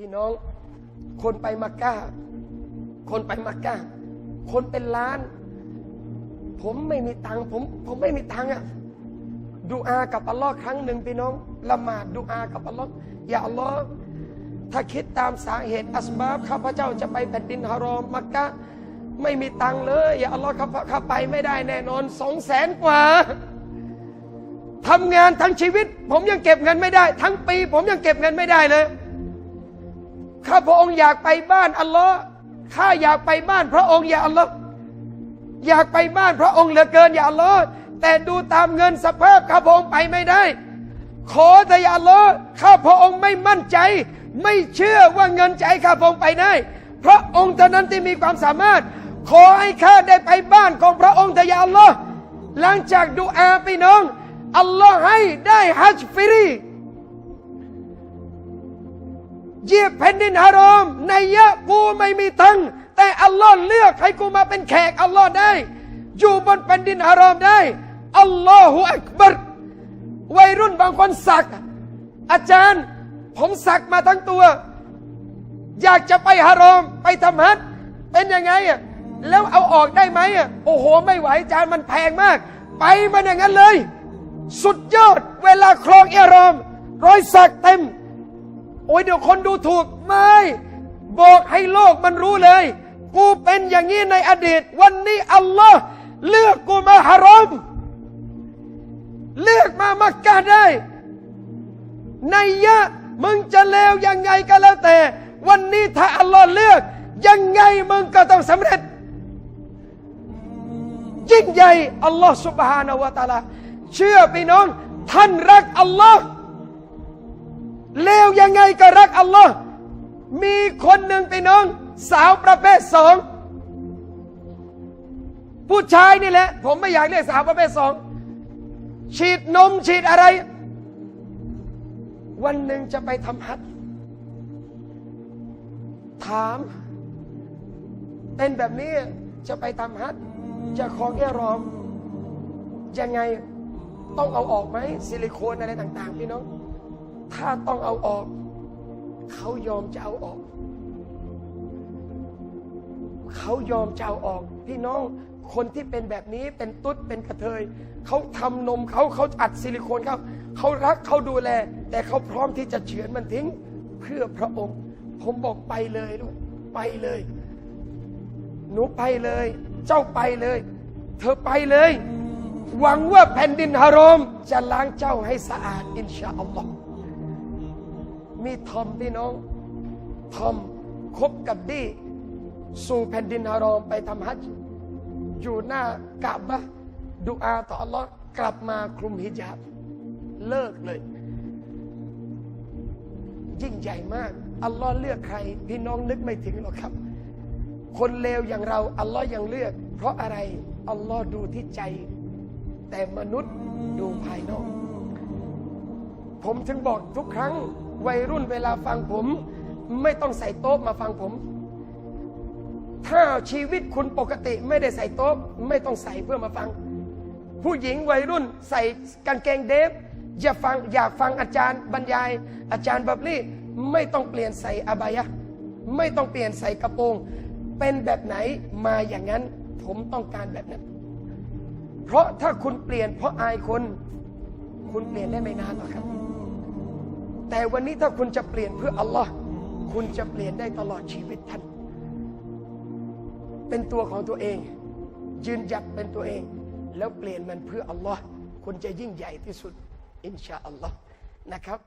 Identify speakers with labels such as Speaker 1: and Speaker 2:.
Speaker 1: พี่น้อง คนไปมักกะคนไปมักกะคนเป็นล้าน ผมไม่มีตังค์ผมผมไม่มีตังค์อะดูอากับอัลลอฮ์ครั้งหนึ่งพี่น้อง ละหมาดดูอากับอัลลอฮ์อย่าอัลลอฮ์ถ้าคิดตามสาเหตุอัสบาบข้าพเจ้าจะไปแผ่นดินฮารอมมักกะไม่มีตังค์เลยอย่าอัลลอฮ์ข้าพข้าไปไม่ได้แน่นอนสองแสนกว่าทำงานทั้งชีวิต ผมยังเก็บเงินไม่ได้ ทั้งปี ผมยังเก็บเงินไม่ได้เลย ข้าพระองค์อยากไปบ้านอัลลอฮ์ข้าอยากไปบ้านพระองค์อย่าอัลลอฮ์อยากไปบ้านพระองค์เหลือเกินอย่าอัลลอฮ์แต่ดูตามเงินสภาพข้าพระองค์ไปไม่ได้ ขอแต่อย่าอัลลอฮ์ข้าพระองค์ไม่มั่นใจ ไม่เชื่อว่าเงินใจข้าพระองค์ไปได้พระองค์เท่านั้นที่มีความสามารถ ขอให้ข้าได้ไปบ้านของพระองค์แต่อย่าอัลลอฮ์หลังจากดูอาไปน้องอัลลอฮ์ให้ได้ฮัจฟรี เยียบแผ่นดินฮารอม ในยะกูไม่มีตังแต่อัลลอฮ์เลือกให้กูมาเป็นแขกอัลลอฮ์ได้ อยู่บนแผ่นดินฮารอมได้อัลลอฮฺอักบัรวัยรุ่นบางคนสัก อาจารย์ ผมสักมาทั้งตัว อยากจะไปฮารอม ไปทำฮัจญ์เป็นยังไงอะแล้วเอาออกได้ไหมอะโอ้โห ไม่ไหวอาจารย์มันแพงมาก ไปมันอย่างนั้นเลย สุดยอดเวลาครองเอรอม รอยสักเต็ม โอ้ยเดี๋ยวคนดูถูกไม่ บอกให้โลกมันรู้เลย กูเป็นอย่างนี้ในอดีต วันนี้อัลลอฮ์เลือกกูมาฮารอม เลือกมามักกะได้ ในยะมึงจะเลวยังไงก็แล้วแต่ วันนี้ถ้าอัลลอฮ์เลือก ยังไงมึงก็ต้องสำเร็จยิ่งใหญ่อัลลอฮ์สุบฮานาวะตาลา เชื่อพี่น้อง ท่านรักอัลลอฮ์ เลวยังไงก็รักอัลลอฮ์มีคนหนึ่งไปน้อง สาวประเภทสองผู้ชายนี่แหละ ผมไม่อยากเรียกสาวประเภทสองฉีดนมฉีดอะไร วันหนึ่งจะไปทำฮัจญ์ถามเป็นแบบนี้จะไปทำฮัจญ์จะคองแอรอมยังไงต้องเอาออกไหมซิลิโคนอะไรต่าง ๆ พี่น้อง ถ้าต้องเอาออก เขายอมจะเอาออก เขายอมจะเอาออก พี่น้องคนที่เป็นแบบนี้เป็นตุ๊ดเป็นกระเทยเขาทำนมเขาเขาอัดซิลิโคนเขาเขารักเขาดูแล แต่เขาพร้อมที่จะเฉือนมันทิ้งเพื่อพระองค์ ผมบอกไปเลยลูกไปเลย หนูไปเลย เจ้าไปเลย เธอไปเลย หวังว่าแผ่นดินฮารอมจะล้างเจ้าให้สะอาดอินชาอัลลอฮ์ มีทอมพี่น้อง ทอมคบกับดี สู่แผ่นดินฮารอมไปทำฮัจญ์อยู่หน้ากาบะดุอาต่ออัลลอฮ์กลับมาคลุมฮิญาบ เลิกเลย ยิ่งใหญ่มาก อัลลอฮ์เลือกใคร พี่น้องนึกไม่ถึงหรอกครับ คนเลวอย่างเรา อัลลอฮ์ยังเลือก เพราะอะไร อัลลอฮ์ดูที่ใจ แต่มนุษย์ดูภายนอก ผมถึงบอกทุกครั้ง วัยรุ่นเวลาฟังผม ไม่ต้องใส่โต๊ะมาฟังผม ถ้าชีวิตคุณปกติไม่ได้ใส่โต๊ะไม่ต้องใส่เพื่อมาฟัง ผู้หญิงวัยรุ่นใส่กางเกงเดฟอย่าฟังอยากฟังอาจารย์บรรยาย อาจารย์บับลี่ไม่ต้องเปลี่ยนใส่อบายะไม่ต้องเปลี่ยนใส่กระโปรง เป็นแบบไหนมาอย่างนั้น ผมต้องการแบบนั้น เพราะถ้าคุณเปลี่ยนเพราะอายคน คุณเปลี่ยนได้ไม่นานหรอกครับ แต่วันนี้ถ้าคุณจะเปลี่ยนเพื่ออัลลอฮ์คุณจะเปลี่ยนได้ตลอดชีวิตท่าน เป็นตัวของตัวเอง ยืนหยัดเป็นตัวเอง แล้วเปลี่ยนมันเพื่ออัลลอฮ์คุณจะยิ่งใหญ่ที่สุด อินชาอัลลอฮ์นะครับ